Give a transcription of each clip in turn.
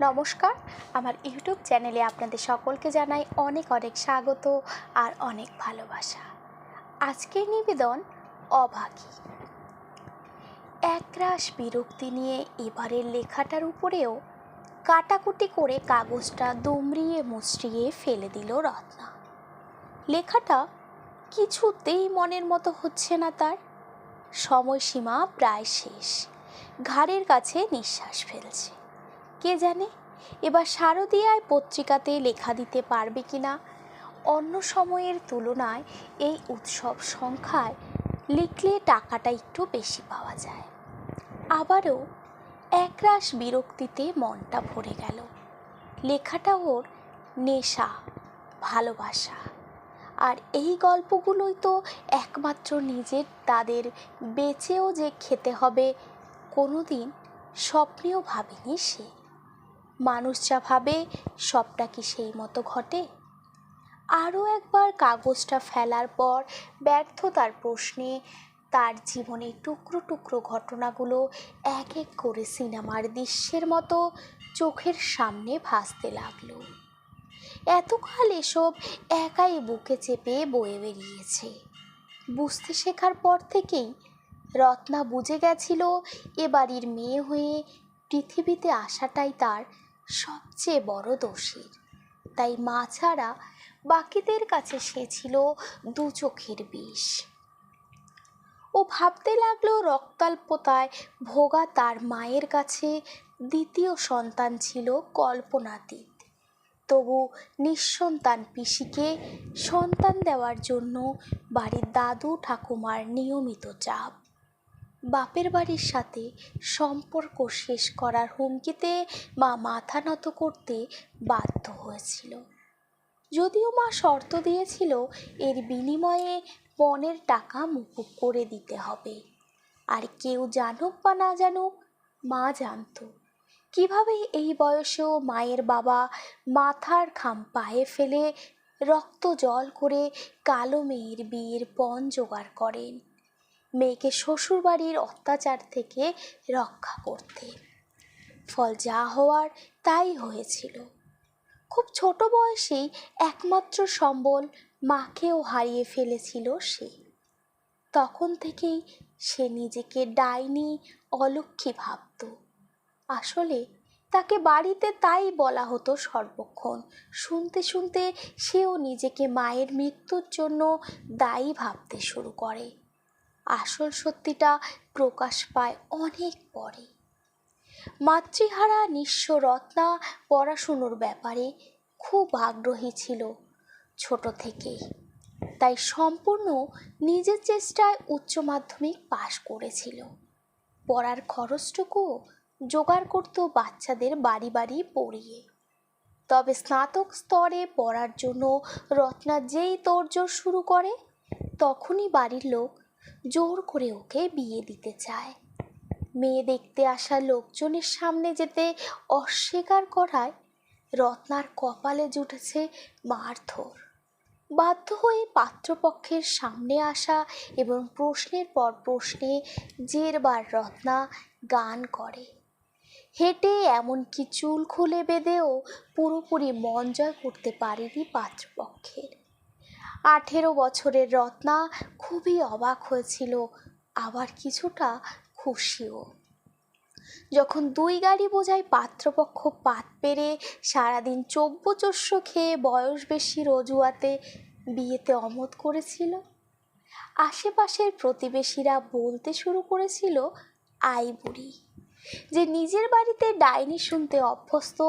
নমস্কার। আমার ইউটিউব চ্যানেলে আপনাদের সকলকে জানাই অনেক অনেক স্বাগত আর অনেক ভালোবাসা। আজকের নিবেদন, অভাগী। একরাশ বিরক্তি নিয়ে এবারের লেখাটার উপরেও কাটাকুটি করে কাগজটা দুমড়িয়ে মুচড়িয়ে ফেলে দিল রত্না। লেখাটা কিছুতেই মনের মতো হচ্ছে না তার। সময়সীমা প্রায় শেষ। ঘাড়ের কাছে নিঃশ্বাস ফেলছে। কে জানে? এবার শারদীয়ায় পত্রিকাতে লেখা দিতে পারবে কি না অন্য সময়ের তুলনায় এই উৎসব সংখ্যায় লিখলে টাকাটা একটু বেশি পাওয়া যায়। আবারও একরাশ বিরক্তিতে মনটা ভরে গেল। লেখাটা ওর নেশা, ভালোবাসা। আর এই গল্পগুলোই তো একমাত্র নিজের, তাদের বেঁচেও যে খেতে হবে, কোনোদিন স্বপ্নেও ভাবেনি সে। মানুষ যা ভাবে, সবটা কি সেই মতো ঘটে? আরও একবার কাগজটা ফেলার পর, ব্যর্থতার প্রশ্নে, তার জীবনের টুকরো টুকরো ঘটনাগুলো এক এক করে সিনেমার দৃশ্যের মতো চোখের সামনে ভাসতে লাগল। এতকাল এসব একাই বুকে চেপে বয়ে বেরিয়েছে। বুঝতে শেখার পর থেকেই রত্না বুঝে গেছিল, এ বাড়ির মেয়ে হয়ে পৃথিবীতে আসাটাই তার সবচেয়ে বড় দোষের তাই মা ছাড়া বাকিদের কাছে সে ছিল দু চোখের বিষ। ও ভাবতে লাগল রক্তাল্পতায় ভোগা তার মায়ের কাছে দ্বিতীয় সন্তান ছিল কল্পনাতীত। তবু নিঃসন্তান পিসিকে সন্তান দেওয়ার জন্য বাড়ির দাদু ঠাকুমার নিয়মিত চাপ। বাপের বাড়ির সাথে সম্পর্ক শেষ করার হুমকিতে মা মাথা নত করতে বাধ্য হয়েছিল। যদিও মা শর্ত দিয়েছিল, এর বিনিময়ে পণের টাকা মুকুব করে দিতে হবে। আর কেউ জানুক বা না জানুক, মা জানতো। কীভাবে এই বয়সেও মায়ের বাবা মাথার খাম পায়ে ফেলে রক্ত জল করে কালো মেয়ের বিয়ের পণ জোগাড় করেন? মেয়েকে শ্বশুরবাড়ির অত্যাচার থেকে রক্ষা করতে। ফল যা হওয়ার তাই হয়েছিল। খুব ছোট বয়সেই একমাত্র সম্বল মাকেও হারিয়ে ফেলেছিল সে। তখন থেকেই সে নিজেকে ডাইনি অলক্ষী ভাবত। আসলে তাকে বাড়িতে তাই বলা হতো সর্বক্ষণ। শুনতে শুনতে সেও নিজেকে মায়ের মৃত্যুর জন্য দায়ী ভাবতে শুরু করে। আসল সত্যিটা প্রকাশ পায় অনেক পরে। মাতৃহারা নিঃস্ব রত্না পড়াশুনোর ব্যাপারে খুব আগ্রহী ছিল ছোট থেকেই তাই সম্পূর্ণ নিজের চেষ্টায় উচ্চ মাধ্যমিক পাশ করেছিল। পড়ার খরচটুকু জোগাড় করতো বাচ্চাদের বাড়ি বাড়ি পড়িয়ে। তবে স্নাতক স্তরে পড়ার জন্য রত্না যেই তোড়জোড় শুরু করে, তখনই বাড়ির লোক জোর করে ওকে বিয়ে দিতে চায়। মেয়ে দেখতে আসা লোকজনের সামনে যেতে অস্বীকার করায় রত্নার কপালে জুটেছে মারধর। বাধ্য হয়ে পাত্রপক্ষের সামনে আসা এবং প্রশ্নের পর প্রশ্নে জেরবার রত্না গান করে। হেঁটে এমনকি চুল খুলে বেঁধেও পুরোপুরি মন জয় করতে পারেনি পাত্রপক্ষের। আঠেরো বছরের রত্না খুবই অবাক হয়েছিল, আবার কিছুটা খুশিও। যখন দুই গাড়ি বোঝাই পাত্রপক্ষ পাত পেরে সারাদিন চব্যচস্য খেয়ে বয়স বেশি রজুয়াতে বিয়েতে অমত করেছিল, আশেপাশের প্রতিবেশীরা বলতে শুরু করেছিল আই বুড়ি, যে নিজের বাড়িতে ডাইনি শুনতে অভ্যস্ত,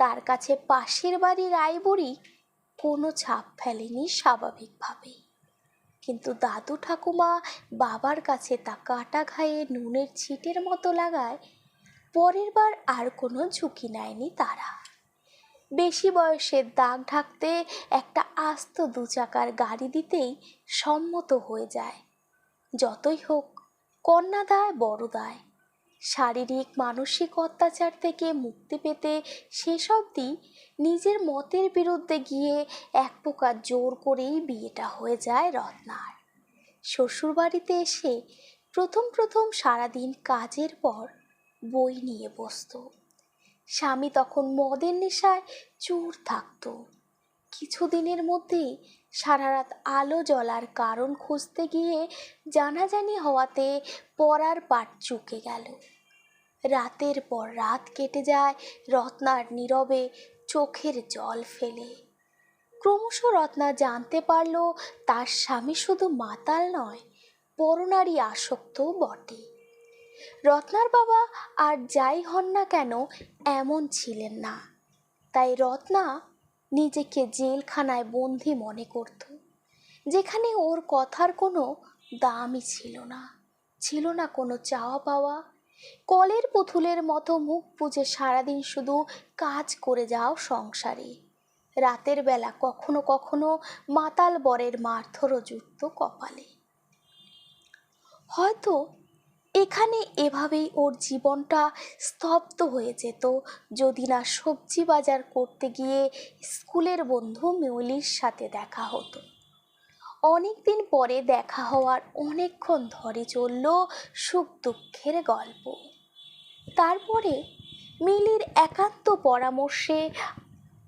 তার কাছে পাশের বাড়ির আই বুড়ি কোনো ছাপ ফেলেনি স্বাভাবিকভাবেই। কিন্তু দাদু ঠাকুমা বাবার কাছে তা কাটা ঘায়ে নুনের ছিটের মতো লাগায়, পরের বার আর কোনো ঝুঁকি নেয়নি তারা। বেশি বয়সের দাগ ঢাকতে একটা আস্ত দু চাকার গাড়ি দিতেই সম্মত হয়ে যায়। যতই হোক কন্যা দায় বড় দায় শারীরিক, মানসিক অত্যাচার থেকে মুক্তি পেতে শেষ অবধি নিজের মতের বিরুদ্ধে গিয়ে এক প্রকার জোর করেই বিয়েটা হয়ে যায় রত্নার। শ্বশুরবাড়িতে এসে প্রথম প্রথম সারাদিন কাজের পর বই নিয়ে বসত। স্বামী তখন মদের নেশায় চোর থাকতো। কিছুদিনের মধ্যেই সারা রাত আলো জ্বলার কারণ খুঁজতে গিয়ে জানাজানি হওয়াতে পড়ার পাট চুকে গেল। রাতের পর রাত কেটে যায়, রত্নার নীরবে চোখের জল ফেলে। ক্রমশ রত্না জানতে পারল, তার স্বামী শুধু মাতাল নয়, পরনারী আসক্তও বটে। রত্নার বাবা আর যাই হন না কেন, এমন ছিলেন না। তাই রত্না নিজেকে জেলখানায় বন্দি মনে করত, যেখানে ওর কথার কোনো দামই ছিল না। ছিল না কোনো চাওয়া পাওয়া কলের পুতুলের মতো মুখ পুজে সারাদিন শুধু কাজ করে যাও সংসারে। রাতের বেলা কখনো কখনো মাতাল বরের মারধরও যুক্ত কপালে। হয়তো এখানে এভাবেই ওর জীবনটা স্তব্ধ হয়ে যেত, যদি না সবজি বাজার করতে গিয়ে স্কুলের বন্ধু মিউলির সাথে দেখা হতো। অনেক দিন পরে দেখা হওয়ার অনেকক্ষণ ধরে চলল সুখ দুঃখের গল্প। তারপরে মিলির একান্ত পরামর্শে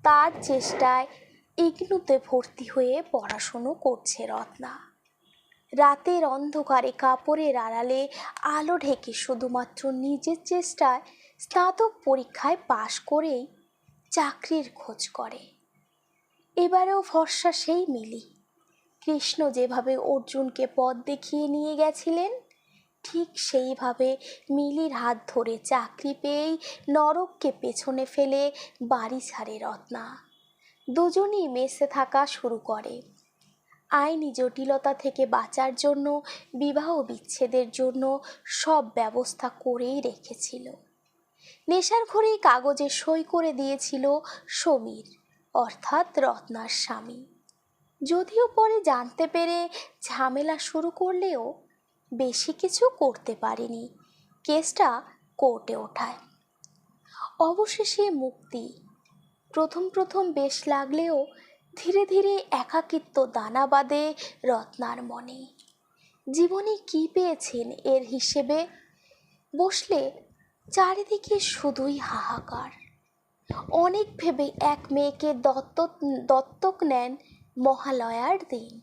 তার চেষ্টায় ইগনুতে ভর্তি হয়ে পড়াশুনো করছে রত্না। রাতের অন্ধকারে কাপড়ের আড়ালে আলো ঢেকে শুধুমাত্র নিজের চেষ্টায় স্নাতক পরীক্ষায় পাশ করেই চাকরির খোঁজ করে। এবারেও ভরসা সেই মিলি। কৃষ্ণ যেভাবে অর্জুনকে পথ দেখিয়ে নিয়ে গেছিলেন, ঠিক সেইভাবে মিলির হাত ধরে চাকরি পেয়েই নরককে পেছনে ফেলে বাড়ি ছাড়ে রত্না। দুজনই মেসে থাকা শুরু করে। আইনি জটিলতা থেকে বাঁচার জন্য, বিবাহ বিচ্ছেদের জন্য সব ব্যবস্থা করেই রেখেছিল। নেশার ঘরেই কাগজে সই করে দিয়েছিল সমীর, অর্থাৎ রত্নার স্বামী। যদিও পরে জানতে পেরে ঝামেলা শুরু করলেও বেশি কিছু করতে পারেনি। কেসটা কোর্টে ওঠায়। অবশেষে মুক্তি। প্রথম প্রথম বেশ লাগলেও ধীরে ধীরে একাকিত্ব দানা বাঁধে রত্নার মনে। জীবনে কি পেয়েছেন এর হিসেবে? বসলে চারিদিকে শুধুই হাহাকার। অনেক ভেবে এক মেয়েকে দত্তক দত্তক নেন মহালয়ার দিন।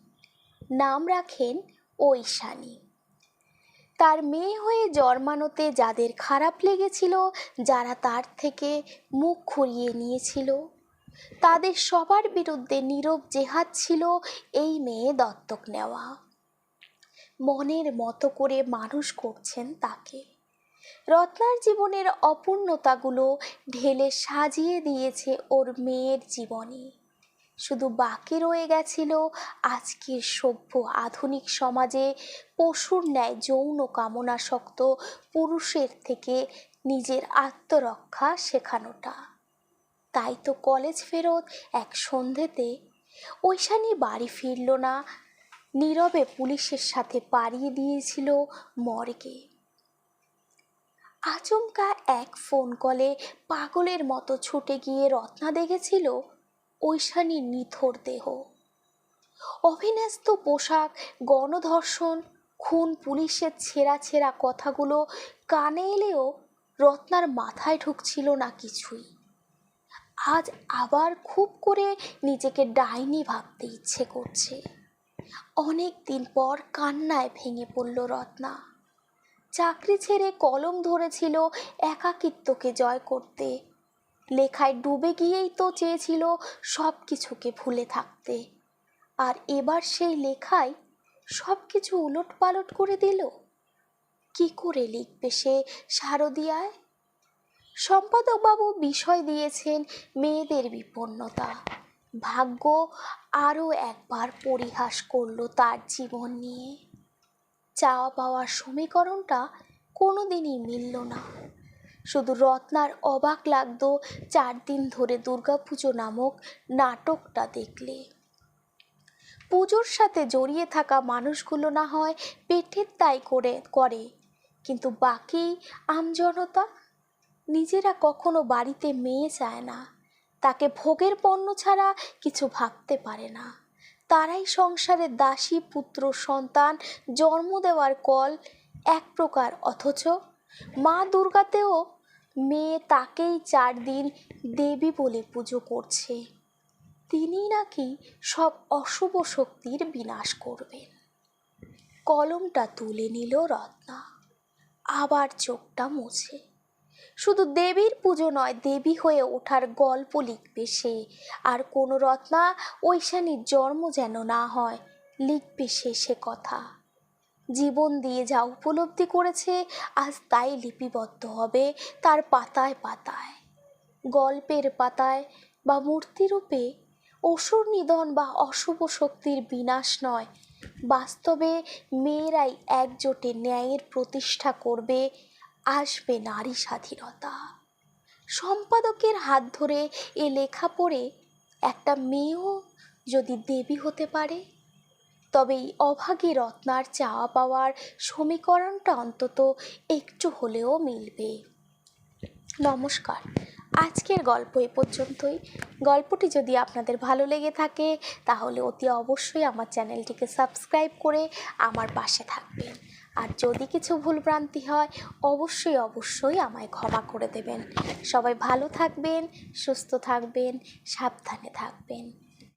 নাম রাখেন ঐশানী। তার মেয়ে হয়ে জন্মানোতে যাদের খারাপ লেগেছিল, যারা তার থেকে মুখ ঘুরিয়ে নিয়েছিল, তাদের সবার বিরুদ্ধে নীরব জেহাদ ছিল এই মেয়ে দত্তক নেওয়া। মনের মতো করে মানুষ করছেন তাকে। রত্নার জীবনের অপূর্ণতাগুলো ঢেলে সাজিয়ে দিয়েছে ওর মেয়ের জীবনে। শুধু বাকি রয়ে গেছিল আজকের সভ্য আধুনিক সমাজে পশুর ন্যায় যৌন কামনাসক্ত পুরুষের থেকে নিজের আত্মরক্ষা শেখানোটা। তাই তো কলেজ ফেরত এক সন্ধেতে ঐশানি বাড়ি ফিরল না, নীরবে পুলিশের সাথে পাড়িয়ে দিয়েছিল মর্গে। আচমকা এক ফোন কলে পাগলের মতো ছুটে গিয়ে রত্না দেখেছিল ঐশানীর নিথর দেহ। অভিন্যস্ত পোশাক, গণধর্ষণ, খুন, পুলিশের ছেঁড়া ছেঁড়া কথাগুলো কানে এলেও রত্নার মাথায় ঢুকছিল না কিছুই। আজ আবার খুব করে নিজেকে ডাইনি ভাবতে ইচ্ছে করছে। অনেক দিন পর কান্নায় ভেঙে পড়ল রত্না। চাকরি ছেড়ে কলম ধরেছিল একাকিত্বকে জয় করতে। লেখায় ডুবে গিয়েই তো চেয়েছিল সব কিছুকে ভুলে থাকতে। আর এবার সেই লেখায় সব কিছু উলট পালট করে দিল? কি করে লিখবে সে শারদিয়ায়? সম্পাদকবাবু বিষয় দিয়েছেন মেয়েদের বিপন্নতা। ভাগ্য আরও একবার পরিহাস করল তার জীবন নিয়ে। চাওয়া পাওয়ার সমীকরণটা কোনো দিনই মিলল না। শুধু রত্নার অবাক লাগতো চার দিন ধরে দুর্গাপুজো নামক নাটকটা দেখলে। পুজোর সাথে জড়িয়ে থাকা মানুষগুলো না হয় পেটের তাই করে করে। কিন্তু বাকি আমজনতা নিজেরা কখনো বাড়িতে মেয়ে চায় না। তাকে ভোগের পণ্য ছাড়া কিছু ভাবতে পারে না। তারাই সংসারের দাসী, পুত্র, সন্তান, জন্ম দেওয়ার কল এক প্রকার। অথচ মা দুর্গাতেও মেয়ে তাকেই চার দিন দেবী বলে পুজো করছে। তিনি নাকি সব অশুভ শক্তির বিনাশ করবেন। কলমটা তুলে নিল রত্না। আবার চোখটা মুছে। শুধু দেবীর পুজো নয়, দেবী হয়ে ওঠার গল্প লিখবে সে। আর কোনো রত্না ঐশানীর জন্ম যেন না হয়, লিখবে সে সে কথা। জীবন দিয়ে যা উপলব্ধি করেছে, আজ তাই লিপিবদ্ধ হবে তার পাতায় পাতায়। গল্পের পাতায় বা মূর্তিরূপে অসুর নিধন বা অশুভ শক্তির বিনাশ নয়। বাস্তবে মেয়েরাই একজোটে ন্যায়ের প্রতিষ্ঠা করবে, আসবে নারী স্বাধীনতা। সম্পাদকের হাত ধরে এ লেখা পড়ে একটা মেয়েও যদি দেবী হতে পারে তবে এই অভাগী রত্নার চাওয়া পাওয়ার সমীকরণটা অন্তত একটু হলেও মিলবে। নমস্কার। আজকের গল্প এ পর্যন্তই। গল্পটি যদি আপনাদের ভালো লেগে থাকে, তাহলে অতি অবশ্যই আমার চ্যানেলটিকে সাবস্ক্রাইব করে আমার পাশে থাকবেন। আর যদি কিছু ভুলভ্রান্তি হয়, অবশ্যই অবশ্যই আমায় ক্ষমা করে দেবেন। সবাই ভালো থাকবেন, সুস্থ থাকবেন, সাবধানে থাকবেন।